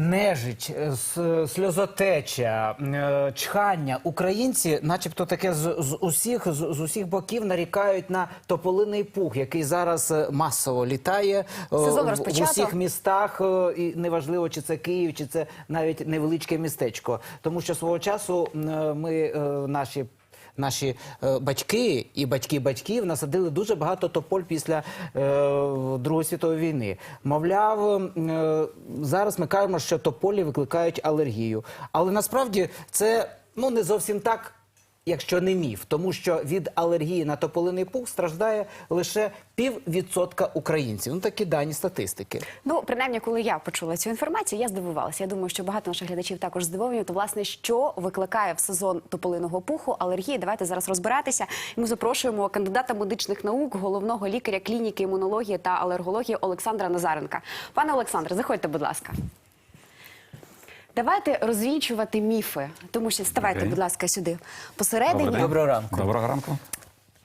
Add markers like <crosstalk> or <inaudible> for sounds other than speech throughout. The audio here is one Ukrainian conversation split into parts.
Нежить, е, сльозотеча, е, чхання. Українці, начебто, таке з, з усіх з, з усіх боків нарікають на тополиний пух, який зараз е, масово літає Сезон в, в усіх містах. І неважливо, чи це Київ, чи це навіть невеличке містечко. Тому що свого часу ми наші. Наші е, батьки і батьки батьків насадили дуже багато тополь після е, Другої світової війни. Мовляв, е, зараз ми кажемо, що тополі викликають алергію. Але насправді це ну не зовсім так. Якщо не міф, тому що від алергії на тополиний пух страждає лише піввідсотка українців. Ну такі дані статистики. Ну, принаймні, коли я почула цю інформацію, я здивувалася. Я думаю, що багато наших глядачів також здивовані. То власне, що викликає в сезон тополиного пуху алергії? Давайте зараз розбиратися. Ми запрошуємо кандидата медичних наук, головного лікаря клініки імунології та алергології Олександра Назаренка. Пане Олександре, заходьте, будь ласка. Давайте розвінчувати міфи, тому що ставайте, Окей. будь ласка, сюди посередині. Доброго ранку. Доброго ранку.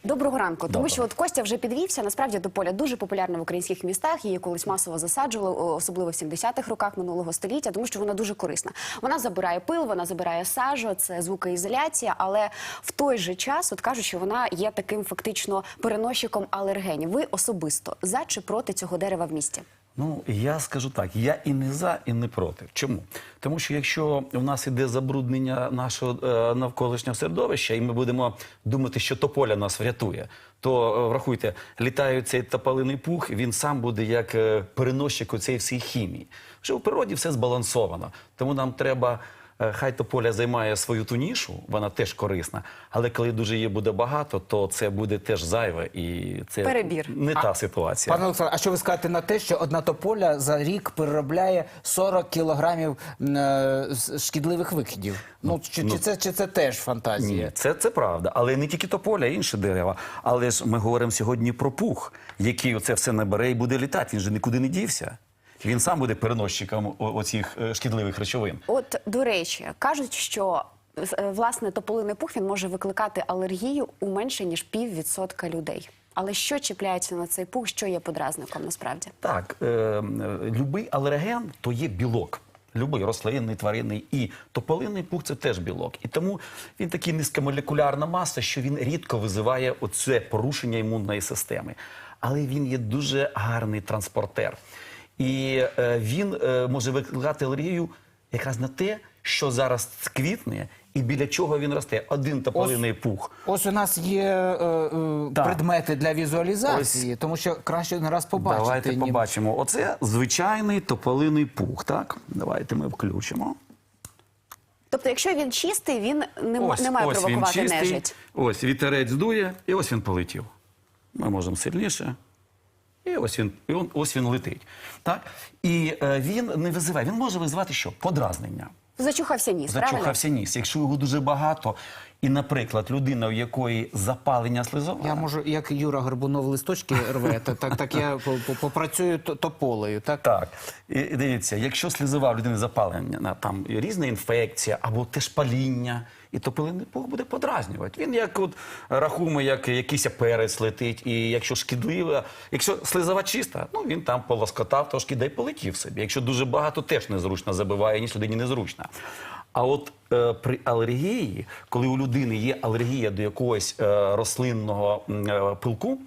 Доброго ранку. Тому Доброго. що от Костя вже підвівся. Насправді тополя дуже популярна в українських містах. Її колись масово засаджували, особливо в 70-х роках минулого століття, тому що вона дуже корисна. Вона забирає пил, вона забирає сажу, це звукоізоляція, але в той же час от кажуть, що вона є таким фактично переносчиком алергенів. Ви особисто за чи проти цього дерева в місті? Ну, я скажу так, я і не за, і не проти. Чому? Тому що якщо в нас іде забруднення нашого е, навколишнього середовища, і ми будемо думати, що тополя нас врятує, то е, врахуйте, літає цей тополиний пух, він сам буде як е, переносчик у цієї всієї хімії. Вже у природі все збалансовано. Тому нам треба. Е, Хай тополя займає свою ту нішу, вона теж корисна. Але коли дуже її буде багато, то це буде теж зайве, і це Перебір. не та ситуація. Пане Олександре, а що ви скажете на те, що одна тополя за рік переробляє 40 кілограмів е, шкідливих викидів? Ну, чи, чи, це, чи це теж фантазія? Ні, це, це правда. Але не тільки тополя, а інші дерева. Але ж ми говоримо сьогодні про пух, який оце все набере і буде літати. Він же нікуди не дівся. Він сам буде переносчиком оцих е, шкідливих речовин. От до речі, кажуть, що е, власне тополиний пух він може викликати алергію у менше ніж піввідсотка людей. Але що чіпляється на цей пух, що є подразником насправді? Так, е, е, любий алерген то є білок. Любий рослинний, тваринний і тополинний пух це теж білок. І тому він такий низькомолекулярна маса, що він рідко визиває оце порушення імунної системи. Але він є дуже гарний транспортер. І е, він е, може викликати алергію якраз на те, що зараз квітне, і біля чого він росте. Один тополиний пух. Ось у нас є е, е, Так. предмети для візуалізації, тому що краще не раз побачити. Давайте ніби. побачимо. Оце звичайний тополиний пух. Так, давайте ми включимо. Тобто, якщо він чистий, він не, м- не має провокувати він чистий, нежить. Ось вітерець дує, і ось він полетів. Ми можемо сильніше. І ось він, і он, ось він летить. Так? І е, він не визиває. Він може визивати що? Подразнення. Зачухався ніс, правильно? Зачухався ніс. Якщо його дуже багато, і, наприклад, людина, у якої запалення слизового, Я можу, як Юра Горбунов листочки рве, то так, так я по- по- попрацюю тополею. Так? Так, і, і дивіться, якщо слізова людини запалення, там різна інфекція або теж паління, і тополиний пух буде подразнювати. Він як от рахуємо, як якийсь перець летить, і якщо шкідлива, якщо слизова чиста, ну він там полоскотав трошки, да й полетів собі. Якщо дуже багато, теж незручно забиває, ніж людині незручно. А от е, при алергії, коли у людини є алергія до якогось е, рослинного е, пилку,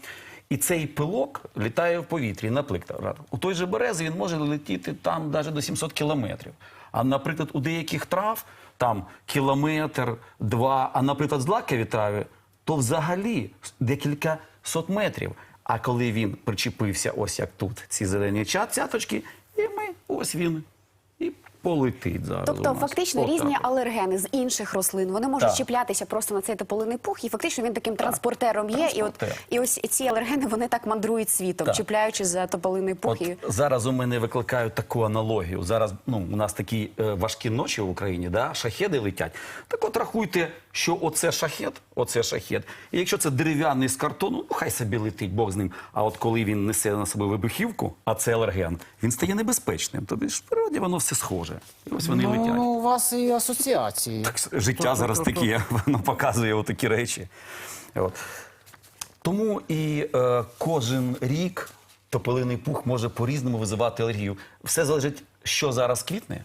і цей пилок літає в повітрі, наприклад. У той же березі він може летіти там навіть до 700 кілометрів. А, наприклад, у деяких трав там кілометр, два, а, наприклад, злакові трави, то взагалі декілька сот метрів. А коли він причепився, ось як тут, ці зелені чат, і ми ось він. І полетить зараз. у Тобто, нас. фактично, Отак різні от. алергени з інших рослин вони можуть Так. чіплятися просто на цей тополиний пух, і фактично він таким транспортером є. І от і ось ці алергени вони так мандрують світом, Так. чіпляючи за тополиний пух. От І... зараз у мене викликають таку аналогію. Зараз ну, у нас такі е, важкі ночі в Україні, да? шахеди летять. Так от рахуйте, що оце шахет, оце шахет. І якщо це дерев'яний з картону, ну хай собі летить, Бог з ним. А от коли він несе на себе вибухівку, а це алерген, він стає небезпечним. Тобі ж в природі воно все схоже. І ось вони летять. Ну, у вас і асоціації. Так, життя зараз таке, <laughs> воно показує отакі речі. От. Тому і е, кожен рік тополиний пух може по-різному визивати алергію. Все залежить, що зараз квітне.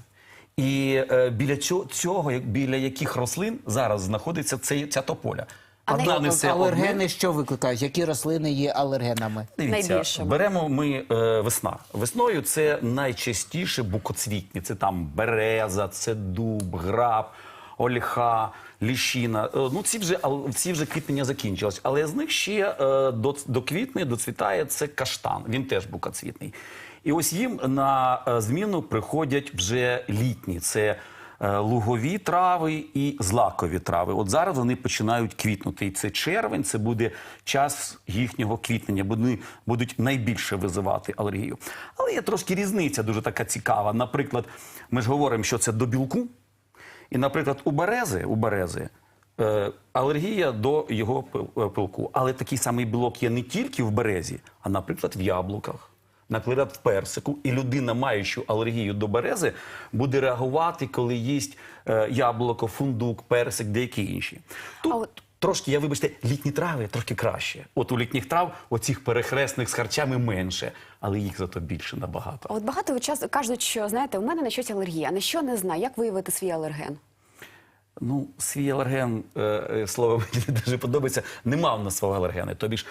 І е, біля цього, цього, біля яких рослин зараз знаходиться цей, ця тополя. А Одна най- Алергени одне, що викликають? Які рослини є алергенами? Дивіться, Найбільше. беремо ми е, весна. Весною це найчастіше букоцвітні. Це там береза, це дуб, граб, ольха, ліщина. Е, ну ці вже ал- ці вже квітнення закінчилось. Але з них ще е, до, до квітни доцвітає це каштан. Він теж букоцвітний. І ось їм на е, зміну приходять вже літні. Це лугові трави і злакові трави. От зараз вони починають квітнути. І це червень, це буде час їхнього квітнення. бо Вони будуть найбільше визивати алергію. Але є трошки різниця, дуже така цікава. Наприклад, ми ж говоримо, що це до білку. І, наприклад, у берези, у берези е, алергія до його е, пилку. Але такий самий білок є не тільки в березі, а, наприклад, в яблуках. Наприклад, в персику, і людина, маючи алергію до берези, буде реагувати, коли їсть е, яблуко, фундук, персик, деякі інші. Тут А от- трошки, я вибачте, літні трави трошки краще. От у літніх трав оцих перехресних з харчами менше, але їх зато більше набагато. От багато час кажуть, що знаєте, у мене на щось алергія, на що не знаю, як виявити свій алерген. Ну, свій алерген, е, е, слово мені <laughs> дуже подобається, нема в нас свого алергена. Тобі ж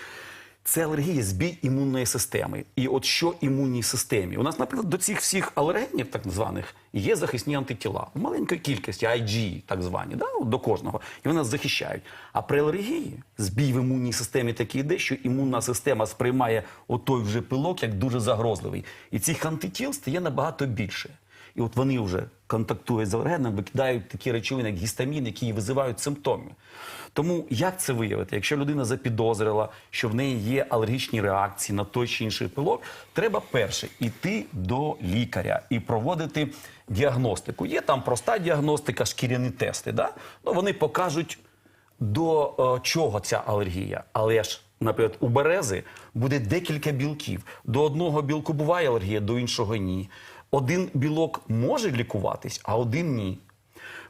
це алергія збій імунної системи. І от що імунній системі? У нас, наприклад, до цих всіх алергенів, так званих, є захисні антитіла в маленькій кількості, IgE, так звані, да? до кожного. І вони нас захищають. А при алергії збій в імунній системі такий йде, що імунна система сприймає отой вже пилок як дуже загрозливий. І цих антитіл стає набагато більше. І от вони вже контактують з алергеном, викидають такі речовини, як гістамін, які визивають симптоми. Тому як це виявити? Якщо людина запідозрила, що в неї є алергічні реакції на той чи інший пилок, треба перше йти до лікаря і проводити діагностику. Є там проста діагностика, шкіряні тести. Да? Ну, вони покажуть до е, чого ця алергія. Але ж, наприклад, у берези буде декілька білків. До одного білку буває алергія, до іншого ні. Один білок може лікуватись, а один ні.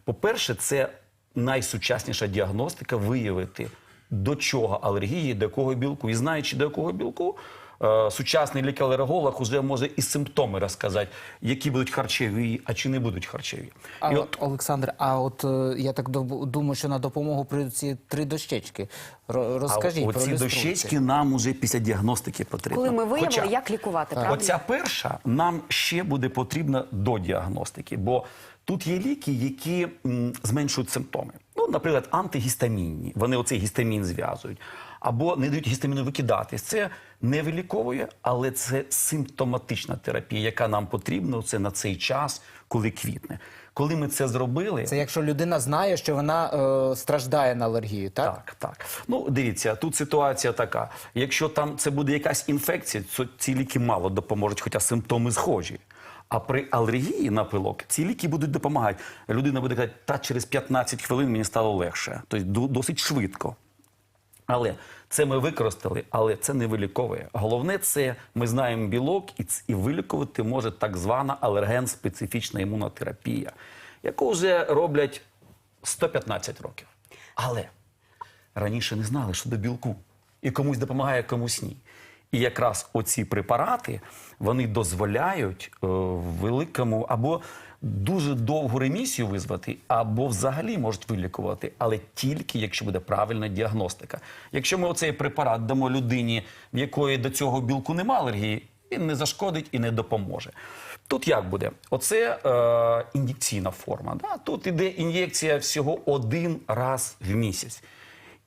По-перше, це найсучасніша діагностика виявити, до чого алергії, до якого білку. І знаючи, до якого білку, е, сучасний лікар-алерголог вже може і симптоми розказати, які будуть харчові, а чи не будуть харчові. А, і от, Олександр, а от е, я так доб- думаю, що на допомогу прийдуть ці три дощечки. Ро- Розкажіть а про оці дощечки нам уже після діагностики потрібно. Коли ми виявили, Хоча, як лікувати, правильно? Оця перша нам ще буде потрібна до діагностики, бо тут є ліки, які м, зменшують симптоми. Ну, наприклад, антигістамінні. Вони оцей гістамін зв'язують. Або не дають гістаміну викидатись. Це не виліковує, але це симптоматична терапія, яка нам потрібна це на цей час, коли квітне. Коли ми це зробили, Це якщо людина знає, що вона е, страждає на алергію, так? так, так. Ну, дивіться, тут ситуація така. Якщо там це буде якась інфекція, то ці ліки мало допоможуть, хоча симптоми схожі. А при алергії на пилок ці ліки будуть допомагати. Людина буде казати, та через 15 хвилин мені стало легше. Тобто досить швидко. Але це ми використали, але це не виліковує. Головне, це ми знаємо білок, і, і вилікувати може так звана алерген-специфічна імунотерапія, яку вже роблять 115 років. Але раніше не знали, що до білку. І комусь допомагає, комусь ні. І якраз оці препарати вони дозволяють е, великому або дуже довгу ремісію визвати, або взагалі можуть вилікувати, але тільки якщо буде правильна діагностика. Якщо ми оцей препарат дамо людині, в якої до цього білку немає алергії, він не зашкодить і не допоможе. Тут як буде? Оце е, ін'єкційна форма. Да? Тут іде ін'єкція всього один раз в місяць.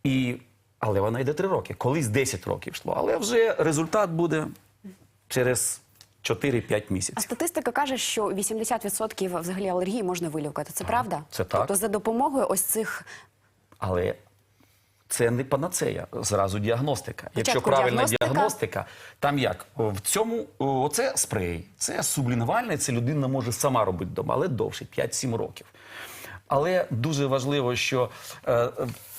І, але вона йде 3 роки. Колись 10 років йшло. Але вже результат буде через 4-5 місяців. А статистика каже, що 80% взагалі алергії можна вилікувати. Це правда? це так. Тобто за допомогою ось цих Але це не панацея, зразу діагностика. Якщо правильна діагностика. діагностика, там як? В цьому оце спрей, це сублінгвальне, це людина може сама робити вдома, але довше 5-7 років. Але дуже важливо, що е,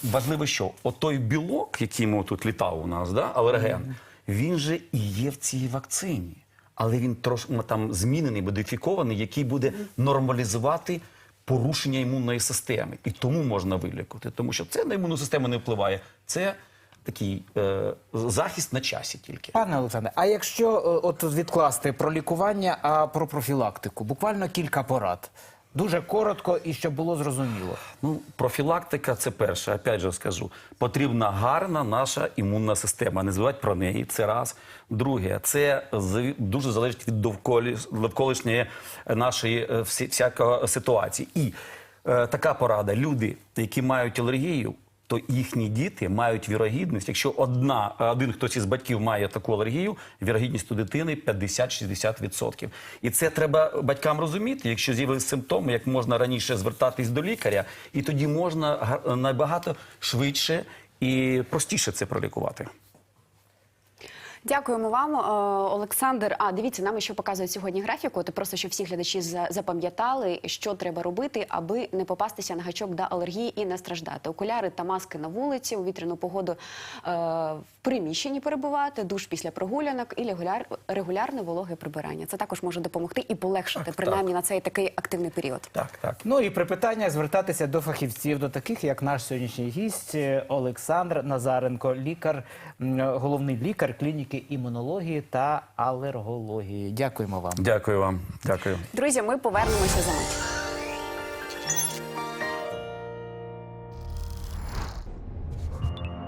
важливо, що отой білок, який ми тут літав у нас, да, алерген, він же і є в цій вакцині. Але він трошки там змінений, модифікований, який буде нормалізувати порушення імунної системи. І тому можна вилікувати. Тому що це на імунну систему не впливає. Це такий е, захист на часі тільки. Пане Олександре, а якщо е, от відкласти про лікування, а про профілактику, буквально кілька порад. Дуже коротко і щоб було зрозуміло. Ну, профілактика це перше. Опять же скажу, потрібна гарна наша імунна система. Не забувати про неї. Це раз. Друге, це дуже залежить від довколишньої нашої е, всякої ситуації. І е, така порада: люди, які мають алергію. То їхні діти мають вірогідність, якщо одна, один хтось із батьків має таку алергію, вірогідність у дитини 50-60%. І це треба батькам розуміти, якщо з'явилися симптоми, як можна раніше звертатись до лікаря, і тоді можна га- набагато швидше і простіше це пролікувати. Дякуємо вам, е, Олександр. А дивіться, нам ще показують сьогодні графіку. То просто щоб всі глядачі за- запам'ятали, що треба робити, аби не попастися на гачок до алергії і не страждати. Окуляри та маски на вулиці, у вітряну погоду е, в приміщенні перебувати, душ після прогулянок і регуляр, регулярне вологе прибирання. Це також може допомогти і полегшити Так, принаймні на цей такий активний період. Так, так. Ну і при питаннях звертатися до фахівців, до таких як наш сьогоднішній гість е, Олександр Назаренко, лікар, головний лікар клініки імунології та алергології. Дякуємо вам. Дякую вам. Дякую. Друзі, ми повернемося за мить.